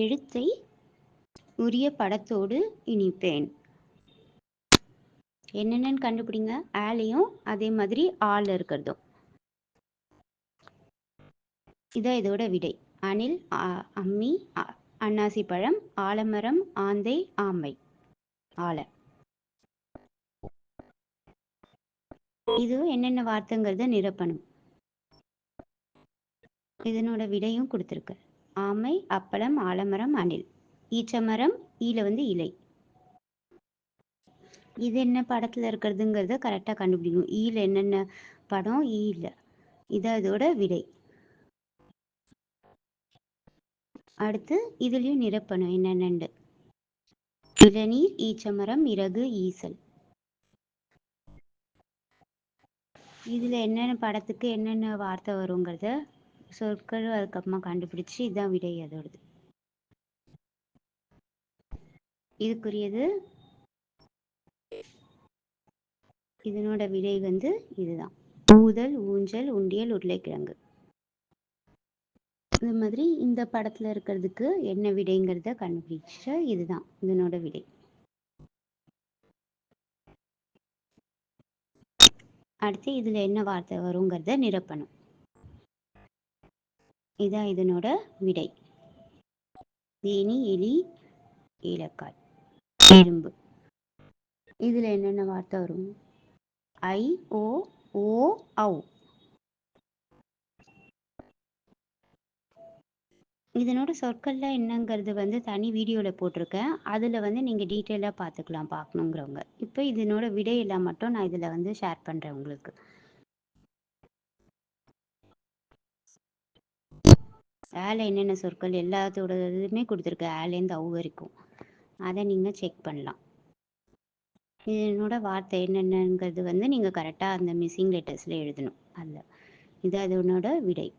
எழுத்தை உரிய படத்தோடு இணைப்பேன். என்னென்னு கண்டுபிடிங்க? ஆலையும் அதே மாதிரி ஆள் இருக்கிறதும். இதான் இதோட விடை. அணில் அம்மி அன்னாசி பழம் ஆலமரம் ஆந்தை ஆமை. ஆலை. இது என்னென்ன வார்த்தைங்கிறத நிரப்பணும். இதனோட விடையும் கொடுத்துருக்கு. ஆமை அப்பளம் ஆலமரம் அணில். ஈச்சமரம் ஈல வந்து இலை. இது என்ன படத்துல இருக்கிறதுங்கிறத கரெக்டாக கண்டுபிடிக்கணும். ஈல என்னென்ன படம்? ஈல. இது அதோட விடை. அடுத்து இதுலயும் நிரப்பணும். என்னென்னு இளநீர் ஈச்சமரம் இறகு ஈசல். இதுல என்னென்ன படத்துக்கு என்னென்ன வார்த்தை வருங்கிறத சொற்கள் அதுக்கப்புறமா கண்டுபிடிச்சு இதுதான் விடை அதோடது. இதுக்குரியது இதனோட விடை வந்து இதுதான். ஊதல் ஊஞ்சல் உண்டியல் உருளைக்கிழங்கு. இந்த மாதிரி இந்த படத்துல இருக்கிறதுக்கு என்ன விடைங்கிறத கண்டுபிடிச்ச இதுதான் இதனோட விடை. அடுத்து இதுல என்ன வார்த்தை வருங்கிறத நிரப்பணும். இதான் இதனோட விடை. தேனி எலி ஏலக்காய் எறும்பு இதுல என்னென்ன வார்த்தை வரும்? ஐ ஓ ஓ ஔ. இதனோட சொற்கள்ல என்னங்கிறது வந்து தனி வீடியோவில் போட்டிருக்கேன். அதில் வந்து நீங்கள் டீட்டெயிலாக பார்த்துக்கலாம் பார்க்கணுங்கிறவங்க இப்போ இதனோட விடையெல்லாம் மட்டும் நான் இதில் வந்து ஷேர் பண்ணுறேன் உங்களுக்கு. ஏல என்னென்ன சொற்கள் எல்லாத்தோட இதுவுமே கொடுத்துருக்கு ஆலேருந்து அவு வரைக்கும். அதை நீங்கள் செக் பண்ணலாம். இதனோட வார்த்தை என்னென்னங்கிறது வந்து நீங்கள் கரெக்டாக அந்த மிஸ்ஸிங் லெட்டர்ஸில் எழுதணும். அதில். இது அதனோட விடை.